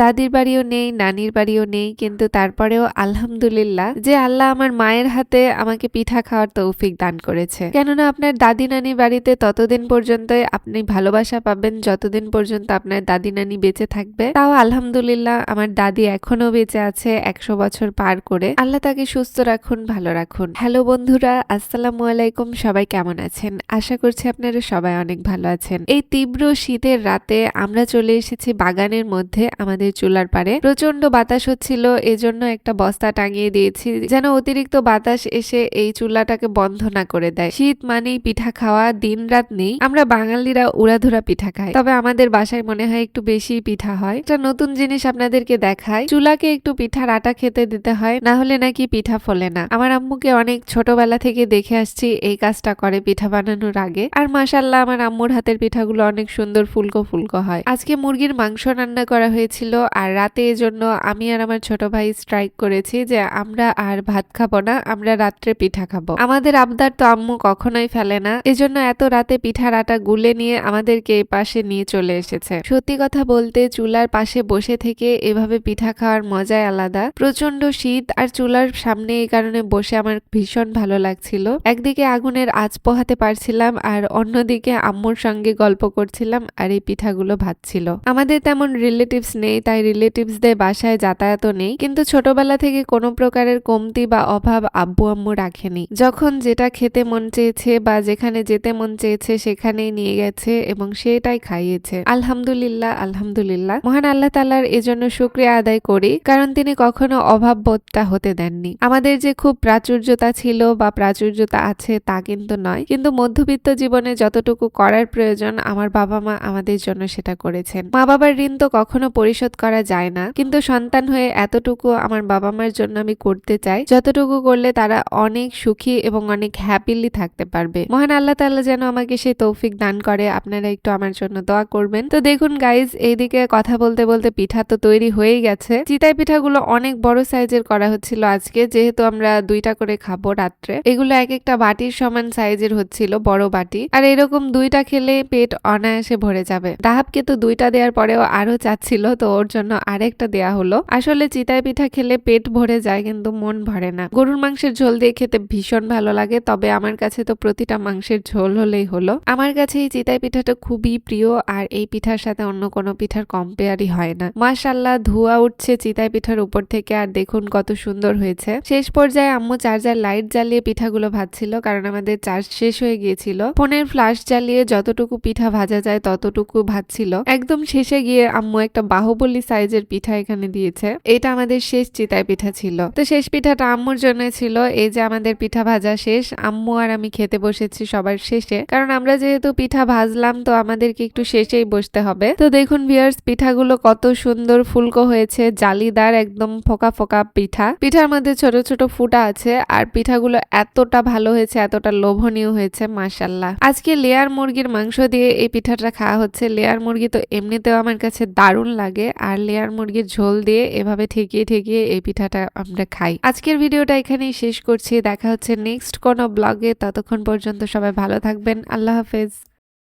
দাদির বাড়িও নেই, নানির বাড়িও নেই, কিন্তু তারপরেও আলহামদুলিল্লাহ যে আল্লাহ আমার মায়ের হাতে আমাকে পিঠা খাওয়ার তৌফিক দান করেছে। কেননা আপনার দাদি নানির বাড়িতে ততদিন পর্যন্তই আপনি ভালোবাসা পাবেন, যতদিন পর্যন্ত আপনার দাদি নানি বেঁচে থাকবে। তাও আলহামদুলিল্লাহ আমার দাদি এখনও বেঁচে আছে একশো বছর পার করে। আল্লাহ তাকে সুস্থ রাখুন, ভালো রাখুন। হ্যালো বন্ধুরা, আসসালামু আলাইকুম, সবাই কেমন আছেন? আশা করছি আপনারা সবাই অনেক ভালো আছেন। এই তীব্র শীতের রাতে আমরা চলে এসেছি বাগানের মধ্যে আমাদের চুলার পারে প্রচণ্ড বাতাস হচ্ছিল, এজন্য একটা বস্তা টাঙিয়ে দিয়েছি, যেন অতিরিক্ত বাতাস এসে এই চুলাটাকে বন্ধ না করে দেয়। শীত মানেই পিঠা খাওয়া দিন রাত নেই। আমরা বাঙালিরা উড়াধুরা পিঠা খাই। তবে আমাদের বাসায় মনে হয় একটু বেশি পিঠা হয়। একটা নতুন জিনিস আপনাদেরকে দেখায় চুলাকে একটু পিঠার আটা খেতে দিতে হয়, না হলে নাকি পিঠা ফলে না। আমার আম্মুকে অনেক ছোটবেলা থেকে দেখে আসছি, এই কাজটা করে পিঠা বানানোর আগে। আর মাসাল্লাহ আমার আম্মুর হাতের পিঠাগুলো অনেক সুন্দর, ফুলকো ফুলকো হয়। আজকে মুরগির মাংস রান্না করা হয়েছিল আর রাতে এজন্য আমি আর আমার ছোট ভাই স্ট্রাইক করেছি যে আমরা আর ভাত খাব না, আমরা রাত্রে পিঠা খাব। আমাদের আবদার তো আম্মু কখনোই ফেলে না। এজন্য এত রাতে পিঠার আটা গুলে নিয়ে আমাদেরকে এই পাশে নিয়ে চলে এসেছে। সত্যি কথা বলতে চুলার পাশে বসে থেকে এভাবে পিঠা খাওয়ার মজাই আলাদা। প্রচণ্ড শীত আর চুলার সামনে এই কারণে বসে আমার ভীষণ ভালো লাগছিল। একদিকে আগুনের আঁচ পোহাতে পারছিলাম আর অন্যদিকে আম্মুর সঙ্গে গল্প করছিলাম আর এই পিঠাগুলো ভাজছিল। আমাদের তেমন রিলেটিভস নেই তাই রিলেটিভসদের বাসায় যাতায়াতও নেই। কিন্তু ছোটবেলা থেকে কোনো প্রকারের কমতি বা অভাব আব্বু আম্মু রাখেনি। যখন যেটা খেতে মন চেয়েছে বা যেখানে যেতে মন চেয়েছে সেখানেই নিয়ে গেছে এবং সেটাই খাইয়েছে। আলহামদুলিল্লাহ আলহামদুলিল্লাহ। মহান আল্লাহ তালার এজন্য শুক্রিয়া আদায় করি, কারণ তিনি কখনো অভাব বোধটা হতে দেননি। আমাদের যে খুব প্রাচুর্যতা ছিল বা প্রাচুর্যতা আছে তা কিন্তু নয়। কিন্তু মধ্যবিত্ত জীবনে যতটুকু করার প্রয়োজন, আমার বাবা মা আমাদের জন্য সেটা করেছেন। মা বাবার ঋণ তো কখনো পরিশোধ করা যায় না। কিন্তু সন্তান হয়ে এতটুকু আমার বাবা মার জন্য আমি করতে চাই, যতটুকু করলে তারা অনেক সুখী এবং অনেক হ্যাপিলি থাকতে পারবে। মহান আল্লাহ তাআলা যেন আমাকে সেই তৌফিক দান করে, আপনারা একটু আমার জন্য দোয়া করবেন। তো দেখুন গাইজ এইদিকে কথা বলতে বলতে পিঠা তো তৈরি হয়েই গেছে। চিতাই পিঠাগুলো অনেক বড় সাইজের করা হচ্ছিল আজকে, যেহেতু আমরা দুইটা করে খাব রাত্রে। এগুলো এক একটা বাটির সমান সাইজের হচ্ছিল, বড় বাটি। আর এরকম দুইটা খেলে পেট অনায়াসে ভরে যাবে। দাহাবকে তো দুইটা দেওয়ার পরেও আরও চাচ্ছিল, তো ওর জন্য আরেকটা দেয়া হলো। আসলে চিতাই পিঠা খেলে পেট ভরে যায় কিন্তু মন ভরে না। গরুর মাংসের ঝোল দিয়ে খেতে ভীষণ ভালো লাগে, তবে আমার কাছে তো প্রতিটা মাংসের ঝোল হলেই হলো। আমার কাছে এই চিতাই পিঠাটা খুবই প্রিয়, আর এই পিঠার সাথে অন্য কোনো পিঠার কম্পেয়ারই হয় না। মাশাল্লাহ ধোয়া উঠছে চিতাই পিঠার উপর থেকে, আর দেখুন কত সুন্দর হয়েছে। শেষ পর্যায়ে আম্মু চার্জার লাইট জ্বালিয়ে পিঠাগুলো ভাজছিল, কারণ আমাদের চার্জ শেষ হয়ে গিয়েছিল। ফোনের ফ্লাশ জ্বালিয়ে যতটুকু পিঠা ভাজা যায় ততটুকু ভাজছিল। একদম শেষে গিয়ে আম্মু একটা বাহুবলী সাইজের পিঠা এখানে দিয়েছে। এটা আমাদের শেষ চিতায় পিঠা ছিল। তো শেষ পিঠাটা আম্মুর জন্য ছিল। এই যে আমাদের পিঠা ভাজা শেষ, আম্মু আর আমি খেতে বসেছি সবার শেষে। কারণ আমরা যেহেতু পিঠা ভাজলাম, তো আমাদেরকে একটু শেষেই বসতে হবে। তো দেখুন ভিয়ার্স পিঠাগুলো কত সুন্দর ফুলকো হয়েছে। জালিদার একদম ফোকা ফোকা পিঠা। পিঠার মধ্যে ছোট ছোট ফুটা আছে আর পিঠাগুলো এতটা ভালো হয়েছে, এতটা লোভনীয় হয়েছে মাসাল্লাহ আজকে লেয়ার মুরগির মাংস দিয়ে এই পিঠাটা খাওয়া হচ্ছে। লেয়ার মুরগি তো এমনিতেও আমার কাছে দারুণ লাগে। আর লেয়ার মুরগির ঝোল দিয়ে এভাবে ঠেকিয়ে ঠেকিয়ে এই পিঠাটা আমরা খাই। আজকের ভিডিওটা এখানেই শেষ করছি। দেখা হচ্ছে নেক্সট কোনো ব্লগে। ততক্ষণ পর্যন্ত সবাই ভালো থাকবেন। আল্লাহ হাফেজ।